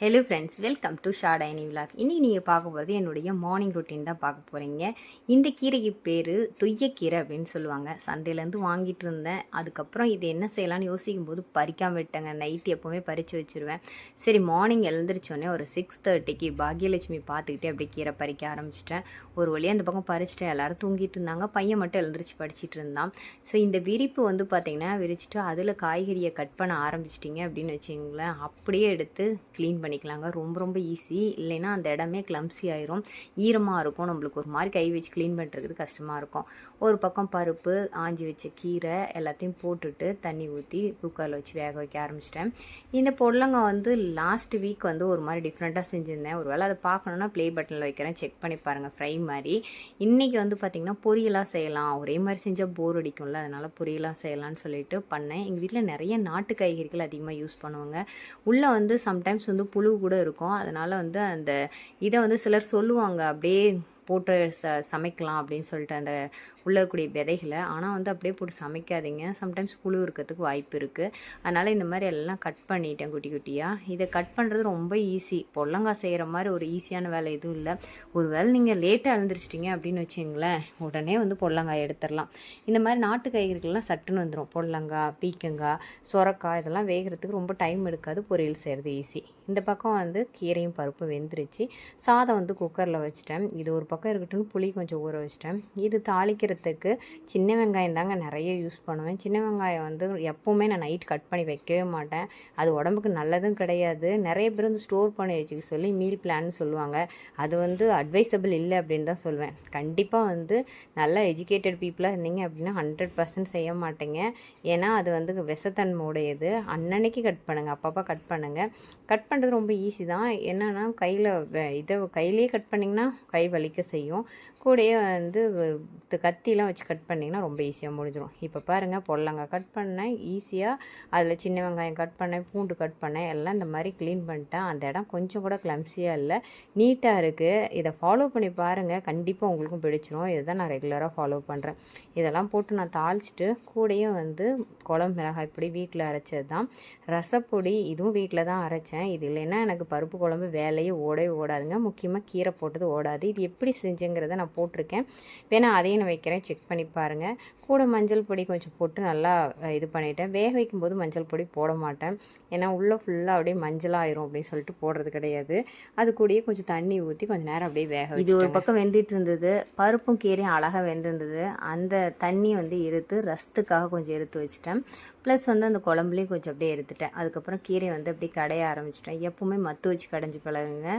Hello friends welcome to short ஐனி vlog இன்றைக்கி நீங்கள் பார்க்க போகிறது என்னுடைய மார்னிங் ரொட்டீன் தான் பார்க்க போகிறீங்க இந்த கீரைக்கு பேர் தொய்யக்கீரை அப்படின்னு சொல்லுவாங்க. சந்தையிலேருந்து வாங்கிட்டு இருந்தேன். அதுக்கப்புறம் இது என்ன செய்யலாம்னு யோசிக்கும் போது பறிக்காம விட்டேங்க. நைட் எப்போவுமே பறித்து வச்சுருவேன். சரி மார்னிங் எழுந்திரிச்சோடனே ஒரு சிக்ஸ் தேர்ட்டிக்கு பாக்யலட்சுமி பார்த்துக்கிட்டே அப்படியே கீரை பறிக்க ஆரம்பிச்சிட்டேன். ஒரு வழியாக அந்த பக்கம் பறிச்சிட்டேன். எல்லோரும் தூங்கிட்டு இருந்தாங்க. பையன் மட்டும் எழுந்திரிச்சு படிச்சுட்டு இருந்தான். ஸோ இந்த விரிப்பு வந்து பார்த்திங்கன்னா விரிச்சிட்டு அதில் காய்கறியை கட் பண்ண ஆரம்பிச்சிட்டிங்க அப்படின்னு வச்சிங்களேன் அப்படியே எடுத்து க்ளீன் பண்ணி பண்ணிக்கலாங்க. ரொம்ப ரொம்ப ஈஸி இல்லைன்னா அந்த இடமே கிளம்சி ஆயிரும். ஈரமாக இருக்கும். நம்மளுக்கு ஒரு மாதிரி கை வச்சு க்ளீன் பண்ணுறதுக்கு கஷ்டமாக இருக்கும். ஒரு பக்கம் பருப்பு ஆஞ்சி வச்ச கீரை எல்லாத்தையும் போட்டுட்டு தண்ணி ஊற்றி குக்கரில் வச்சு வேக வைக்க ஆரம்பிச்சிட்டேன். இந்த பொடலங்காய் வந்து லாஸ்ட் வீக் வந்து ஒரு மாதிரி டிஃப்ரெண்ட்டாக செஞ்சுருந்தேன். ஒரு வேளை அதை பார்க்கணுன்னா ப்ளே பட்டனில் வைக்கிறேன். செக் பண்ணி பாருங்கள் ஃப்ரை மாதிரி. இன்றைக்கி வந்து பார்த்திங்கன்னா பொரியலாக செய்யலாம். ஒரே மாதிரி செஞ்சால் போர் அடிக்கும்ல. அதனால் பொரியலாக செய்யலாம்னு சொல்லிட்டு பண்ணேன். எங்கள் வீட்டில் நிறைய நாட்டு காய்கறிகள் அதிகமாக யூஸ் பண்ணுவாங்க. உள்ளே வந்து சம்டைம்ஸ் வந்து புழு கூட இருக்கும். அதனால் வந்து அந்த இதை வந்து சிலர் சொல்லுவாங்க. அப்படியே போட்டு ச சமைக்கலாம் அப்படின்னு சொல்லிட்டு அந்த உள்ளே இருக்கக்கூடிய விதைகளை. ஆனால் வந்து அப்படியே போட்டு சமைக்காதீங்க. சம்டைம்ஸ் புழு இருக்கிறதுக்கு வாய்ப்பு இருக்குது அதனால் இந்த மாதிரி எல்லாம் கட் பண்ணிட்டேன் குட்டி குட்டியாக இதை கட் பண்ணுறது ரொம்ப ஈஸி பொல்லங்காய் செய்கிற மாதிரி ஒரு ஈஸியான வேலை எதுவும் இல்லை. ஒரு வேளை நீங்கள் லேட்டாக எழுந்திரிச்சிட்டிங்க அப்படின்னு வச்சிங்களேன் உடனே வந்து பொல்லங்காய் எடுத்துடலாம். இந்த மாதிரி நாட்டு காய்கறிகள்லாம் சட்டுன்னு வந்துடும் பொல்லங்காய் பீக்கங்காய் சொரக்காய் இதெல்லாம் வேகிறதுக்கு ரொம்ப டைம் எடுக்காது. பொரியல் செய்கிறது ஈஸி இந்த பக்கம் வந்து கீரையும் பருப்பும் வெந்துருச்சு. சாதம் வந்து குக்கரில் வச்சுட்டேன். இது ஒரு பக்கம் பக்கம் இருக்கட்டும் புளி கொஞ்சம் ஊற வச்சிட்டேன். இது தாளிக்கிறதுக்கு சின்ன வெங்காயம் தாங்க நிறைய யூஸ் பண்ணுவேன். சின்ன வெங்காயம் வந்து எப்போவுமே நான் நைட் கட் பண்ணி வைக்கவே மாட்டேன். அது உடம்புக்கு நல்லதும் கிடையாது. நிறைய பேர் வந்து ஸ்டோர் பண்ணி வச்சுக்க சொல்லி மீல் பிளான் சொல்லுவாங்க. அது வந்து அட்வைசபிள் இல்லை அப்படின்னு தான் சொல்லுவேன் கண்டிப்பாக வந்து நல்லா எஜுகேட்டட் பீப்புளாக இருந்தீங்க அப்படின்னா ஹண்ட்ரட் பர்சன்ட் செய்ய மாட்டேங்க. ஏன்னா அது வந்து விஷத்தன்முடையது அன்னன்னைக்கு கட் பண்ணுங்கள் அப்பப்போ கட் பண்ணுங்கள் கட் பண்ணுறது ரொம்ப ஈஸி தான். என்னென்னா கையில் இதை கையிலேயே கட் பண்ணிங்கன்னா கை வலிக்க செய்யும். கூடயே வந்து கத்திலாம் வச்சு கட் பண்ணிங்கன்னா ரொம்ப ஈஸியாக முடிஞ்சிடும் இப்போ பாருங்கள் பொடலங்காய் கட் பண்ணேன் ஈஸியாக அதில் சின்ன வெங்காயம் கட் பண்ணேன் பூண்டு கட் பண்ணேன் எல்லாம் இந்த மாதிரி க்ளீன் பண்ணிட்டேன். அந்த இடம் கொஞ்சம் கூட கிளம்சியாக இல்லை. நீட்டாக இருக்குது இதை ஃபாலோ பண்ணி பாருங்கள் கண்டிப்பாக உங்களுக்கும் பிடிச்சிரும். இதை தான் நான் ரெகுலராக ஃபாலோ பண்ணுறேன் இதெல்லாம் போட்டு நான் தாளிச்சிட்டு கூடயும் வந்து குழம்பு மிளகாய் பொடி வீட்டில் அரைச்சது தான். ரசப்பொடி இதுவும் வீட்டில் தான் அரைச்சேன். இது இல்லைன்னா எனக்கு பருப்பு குழம்பு வேலையே ஓடவே ஓடாதுங்க. முக்கியமாக கீரை போட்டது ஓடாது. இது எப்படி செஞ்சுங்கிறத நான் போட்டிருக்கேன். வேணால் அதையும் நான் வைக்கிறேன். செக் பண்ணி பாருங்கள் கூட மஞ்சள் பொடி கொஞ்சம் போட்டு நல்லா இது பண்ணிட்டேன். வேக வைக்கும்போது மஞ்சள் பொடி போட மாட்டேன். ஏன்னா உள்ளே ஃபுல்லாக அப்படியே மஞ்சளாயிரும் அப்படின்னு சொல்லிட்டு போடுறது கிடையாது. அது கூடயே கொஞ்சம் தண்ணி ஊற்றி கொஞ்சம் நேரம் அப்படியே வேக இது ஒரு பக்கம் வெந்துட்டு இருந்தது. பருப்பும் கீரையும் அழகாக வெந்திருந்தது. அந்த தண்ணி வந்து இருத்து ரசத்துக்காக கொஞ்சம் எடுத்து வச்சிட்டேன். ப்ளஸ் வந்து அந்த குழம்புலேயும் கொஞ்சம் அப்படியே எடுத்துட்டேன். அதுக்கப்புறம் கீரை வந்து அப்படியே கடைய ஆரம்பிச்சிட்டேன். எப்போவுமே மத்து வச்சு கடைஞ்சி பழகுங்க.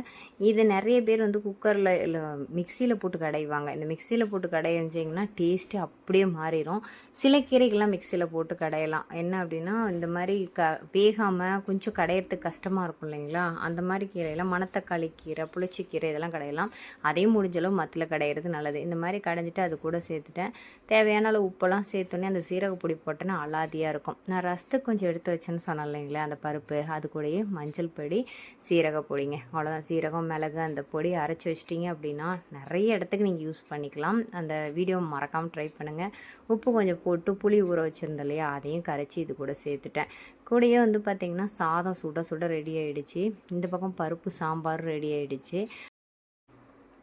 இது நிறைய பேர் வந்து குக்கரில் இல்லை மிக்சியில் போட்டு கடைவாங்க. இந்த மிக்சியில் போட்டு கடைஞ்சிங்கன்னா டேஸ்ட்டு அப்படியே மாறிடும் சில கீரைகள்லாம் மிக்சியில் போட்டு கடையலாம். என்ன அப்படின்னா இந்த மாதிரி க வேகாமல் கொஞ்சம் கடையிறதுக்கு கஷ்டமாக இருக்கும் இல்லைங்களா? அந்த மாதிரி கீரையெல்லாம் மணத்தக்காளி கீரை புளிச்சக்கீரை இதெல்லாம் கடையலாம். அதையும் முடிஞ்ச அளவு மத்தில் கடையிறது நல்லது. இந்த மாதிரி கடைஞ்சிட்டு அது கூட சேர்த்துட்டேன். தேவையான அளவு உப்பெல்லாம் சேர்த்தோன்னே அந்த சீரக பொடி போட்டேன்னா அலாதியாக இருக்கும். நான் ரசத்துக்கு கொஞ்சம் எடுத்து வச்சேன்னு சொன்னேன் இல்லைங்களே அந்த பருப்பு அது கூடயே மஞ்சள் பொடி சீரக பொடிங்க. அவ்வளோதான் சீரகம் மிளகு அந்த பொடி அரைச்சி வச்சிட்டிங்க அப்படின்னா நிறைய இடத்துக்கு நீங்கள் யூஸ் பண்ணிக்கலாம். அந்த வீடியோ மறக்காமல் ட்ரை பண்ணுங்கள் உப்பு கொஞ்சம் போட்டு புளி ஊற வச்சுருந்தேன் இல்லையா அதையும் கரைச்சி இது கூட சேர்த்துட்டேன். கூடயே வந்து பார்த்திங்கன்னா சாதம் சுட சுட ரெடி ஆகிடுச்சு இந்த பக்கம் பருப்பு சாம்பார் ரெடி ஆகிடுச்சு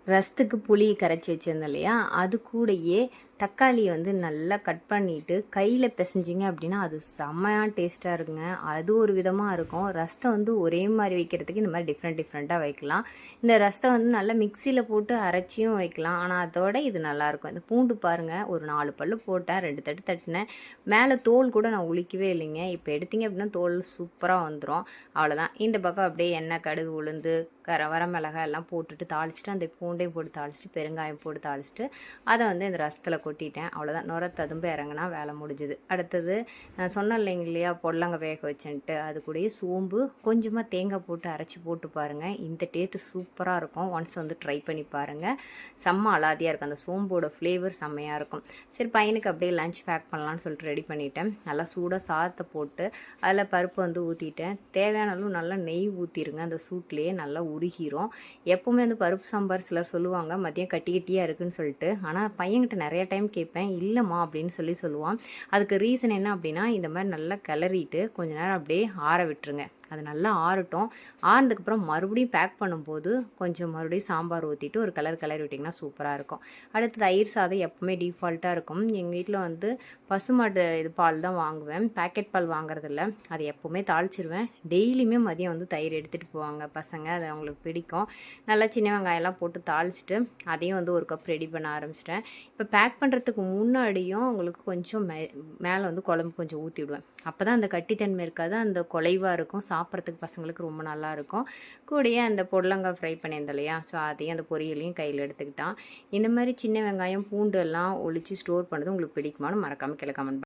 ரசத்துக்கு புளி கரைச்சி வச்சிருந்தேன் இல்லையா அது கூடயே தக்காளியை வந்து நல்லா கட் பண்ணிவிட்டு கையில் பிசைஞ்சிங்க அப்படின்னா அது செம்மையாக டேஸ்ட்டாக இருக்குங்க. அது ஒரு விதமாக இருக்கும். ரசத்தை வந்து ஒரே மாதிரி வைக்கிறதுக்கு இந்த மாதிரி டிஃப்ரெண்ட் டிஃப்ரெண்ட்டாக வைக்கலாம். இந்த ரசத்தை வந்து நல்லா மிக்சியில் போட்டு அரைச்சியும் வைக்கலாம். ஆனால் அதோட இது நல்லாயிருக்கும் இந்த பூண்டு பாருங்கள் ஒரு நாலு பல்லு போட்டேன். ரெண்டு தட்டு தட்டினேன். மேலே தோல் கூட நான் உளிக்கவே இல்லைங்க. இப்போ எடுத்தீங்க அப்படின்னா தோல் சூப்பராக வந்துடும் அவ்வளோதான் இந்த பக்கம் அப்படியே எண்ணெய் கடுகு உளுந்து கர வர மிளகாய் எல்லாம் போட்டுட்டு தாளிச்சிட்டு அந்த பூண்டையும் போட்டு தாளிச்சிட்டு பெருங்காயம் போட்டு தாளிச்சிட்டு அதை வந்து இந்த ரசத்தில் கொட்டிட்டேன். அவ்வளோதான் நுர ததும்பு இறங்கினா வேலை முடிஞ்சுது. அடுத்தது நான் சொன்னேன் இல்லைங்க இல்லையா பொடலங்க வேக வச்சுன்ட்டு. அது கூடயே சோம்பு கொஞ்சமாக தேங்காய் போட்டு அரைச்சி போட்டு பாருங்கள் இந்த டேஸ்ட்டு சூப்பராக இருக்கும். ஒன்ஸ் வந்து ட்ரை பண்ணி பாருங்கள் செம்ம அலாதியாக இருக்கும். அந்த சோம்போட ஃப்ளேவர் செம்மையாக இருக்கும். சரி பையனுக்கு அப்படியே லஞ்ச் பேக் பண்ணலான்னு சொல்லிட்டு ரெடி பண்ணிட்டேன். நல்லா சூடாக சாதத்தை போட்டு அதில் பருப்பு வந்து ஊற்றிட்டேன் தேவையான அளவு நல்லா நெய் ஊற்றிருங்க அந்த சூட்லேயே நல்லா உருகிரும். எப்போவுமே வந்து பருப்பு சாம்பார் சிலர் சொல்லுவாங்க மதியம் கட்டி கட்டியாக இருக்குன்னு சொல்லிட்டு. ஆனால் பையன்கிட்ட நிறைய டைம் கேட்பேன் இல்லைம்மா அப்படின்னு சொல்லி சொல்லுவான். அதுக்கு ரீசன் என்ன அப்படின்னா இந்த மாதிரி நல்லா கிளறிட்டு கொஞ்ச நேரம் அப்படியே ஆற விட்டுருங்க. அது நல்லா ஆறட்டும். ஆறுனதுக்கப்புறம் மறுபடியும் பேக் பண்ணும்போது கொஞ்சம் மறுபடியும் சாம்பார் ஊற்றிட்டு ஒரு கலர் கலர் விட்டிங்கன்னா சூப்பராக இருக்கும். அடுத்து தயிர் சாதம் எப்போவுமே டிஃபால்ட்டாக இருக்கும். எங்கள் வீட்டில் வந்து பசுமாட்டு இது பால் தான் வாங்குவேன். பேக்கெட் பால் வாங்குறதில்ல. அது எப்போவுமே தாளிச்சிருவேன். டெய்லியுமே மதியம் வந்து தயிர் எடுத்துகிட்டு போவாங்க பசங்க. அது அவங்களுக்கு பிடிக்கும். நல்லா சின்ன வெங்காயம்லாம் போட்டு தாளிச்சிட்டு அதையும் வந்து ஒரு கப் ரெடி பண்ண ஆரம்பிச்சிட்டேன். இப்போ பேக் பண்ணுறதுக்கு முன்னாடியும் உங்களுக்கு கொஞ்சம் மே மேலே வந்து குழம்பு கொஞ்சம் ஊற்றி விடுவேன் அப்போ தான் அந்த கட்டித்தன்மை இருக்காது. அந்த குலைவாக இருக்கும். சாப்பிட்றதுக்கு பசங்களுக்கு ரொம்ப நல்லா இருக்கும். கூடயே அந்த பொடலங்காய் ஃப்ரை பண்ணியிருந்தோம் இல்லையா? ஸோ அதையும் அந்த பொரியலையும் கையில் எடுத்துக்கிட்டான். இந்த மாதிரி சின்ன வெங்காயம் பூண்டு எல்லாம் ஒழிச்சு ஸ்டோர் பண்ணது உங்களுக்கு பிடிக்குமான்னு மறக்காமல் கீழே கமெண்ட்